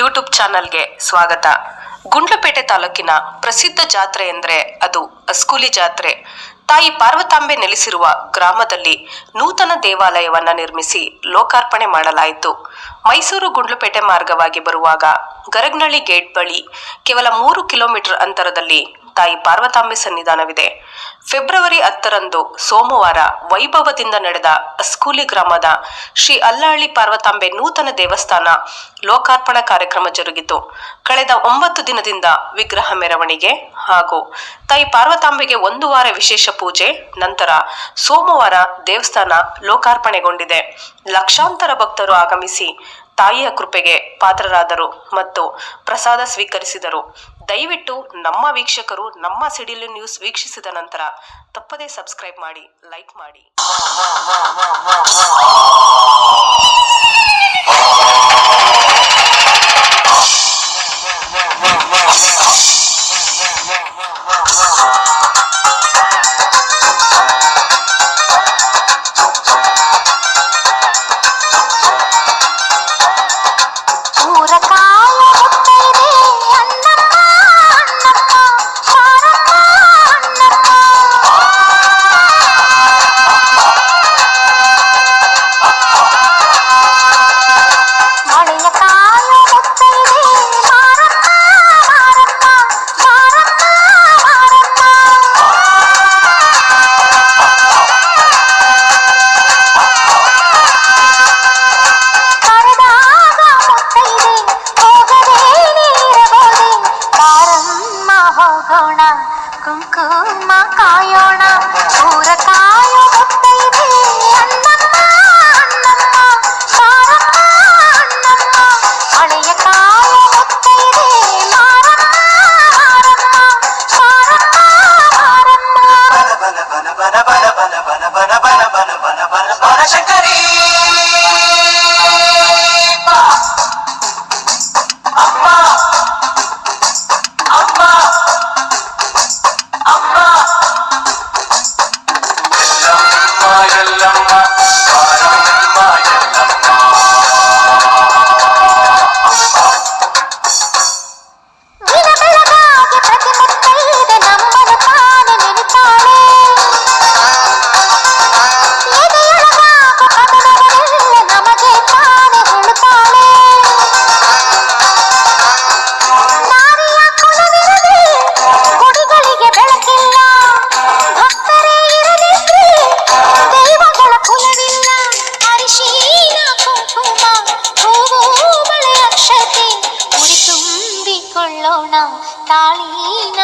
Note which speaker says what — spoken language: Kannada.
Speaker 1: ಯೂಟ್ಯೂಬ್ ಚಾನಲ್ಗೆ ಸ್ವಾಗತ. ಗುಂಡ್ಲುಪೇಟೆ ತಾಲೂಕಿನ ಪ್ರಸಿದ್ಧ ಜಾತ್ರೆ ಎಂದರೆ ಅದು ಅಸ್ಕೂಲಿ ಜಾತ್ರೆ. ತಾಯಿ ಪಾರ್ವತಾಂಬೆ ನೆಲೆಸಿರುವ ಗ್ರಾಮದಲ್ಲಿ ನೂತನ ದೇವಾಲಯವನ್ನ ನಿರ್ಮಿಸಿ ಲೋಕಾರ್ಪಣೆ ಮಾಡಲಾಯಿತು. ಮೈಸೂರು ಗುಂಡ್ಲುಪೇಟೆ ಮಾರ್ಗವಾಗಿ ಬರುವಾಗ ಗರಗ್ನಳ್ಳಿ ಗೇಟ್ ಬಳಿ ಕೇವಲ ಮೂರು ಕಿಲೋಮೀಟರ್ ಅಂತರದಲ್ಲಿ ತಾಯಿ ಪಾರ್ವತಾಂಬೆ ಸನ್ನಿಧಾನವಿದೆ. ಫೆಬ್ರವರಿ ಹತ್ತರಂದು ಸೋಮವಾರ ವೈಭವದಿಂದ ನಡೆದ ಅಸ್ಕೂಲಿ ಗ್ರಾಮದ ಶ್ರೀ ಅಲ್ಲಹಳ್ಳಿ ಪಾರ್ವತಾಂಬೆ ನೂತನ ದೇವಸ್ಥಾನ ಲೋಕಾರ್ಪಣಾ ಕಾರ್ಯಕ್ರಮ ಜರುಗಿತು. ಕಳೆದ ಒಂಬತ್ತು ದಿನದಿಂದ ವಿಗ್ರಹ ಮೆರವಣಿಗೆ ಹಾಗೂ ತಾಯಿ ಪಾರ್ವತಾಂಬೆಗೆ ಒಂದು ವಾರ ವಿಶೇಷ ಪೂಜೆ, ನಂತರ ಸೋಮವಾರ ದೇವಸ್ಥಾನ ಲೋಕಾರ್ಪಣೆಗೊಂಡಿದೆ. ಲಕ್ಷಾಂತರ ಭಕ್ತರು ಆಗಮಿಸಿ ತಾಯಿಯ ಕೃಪೆಗೆ ಪಾತ್ರರಾದರು ಮತ್ತು ಪ್ರಸಾದ ಸ್ವೀಕರಿಸಿದರು. ದಯವಿಟ್ಟು ನಮ್ಮ ವೀಕ್ಷಕರು ನಮ್ಮ ಸಿಡಿಲು ನ್ಯೂಸ್ ವೀಕ್ಷಿಸಿದ ನಂತರ ತಪ್ಪದೇ ಸಬ್ಸ್ಕ್ರೈಬ್ ಮಾಡಿ ಲೈಕ್ ಮಾಡಿ.
Speaker 2: ಹೋಗೋಣ ಕುಂಕುಮ ಕಾಯೋಣ ಊರ ಕಾಯೋ ಮುತ್ತೈದೆ ಅಣ್ಣಮ್ಮ ಅಣ್ಣಮ್ಮ ಬಾರಮ್ಮ ಅಣ್ಣಮ್ಮ ಹಳೆಯ ಕಾಯೋ ಮುತ್ತೈದೆ ಮಾರಮ್ಮ ಮಾರಮ್ಮ ಮಾರಮ್ಮ ಮಾರಮ್ಮ
Speaker 3: ಬನ
Speaker 2: കൊള്ളോണം. താളീന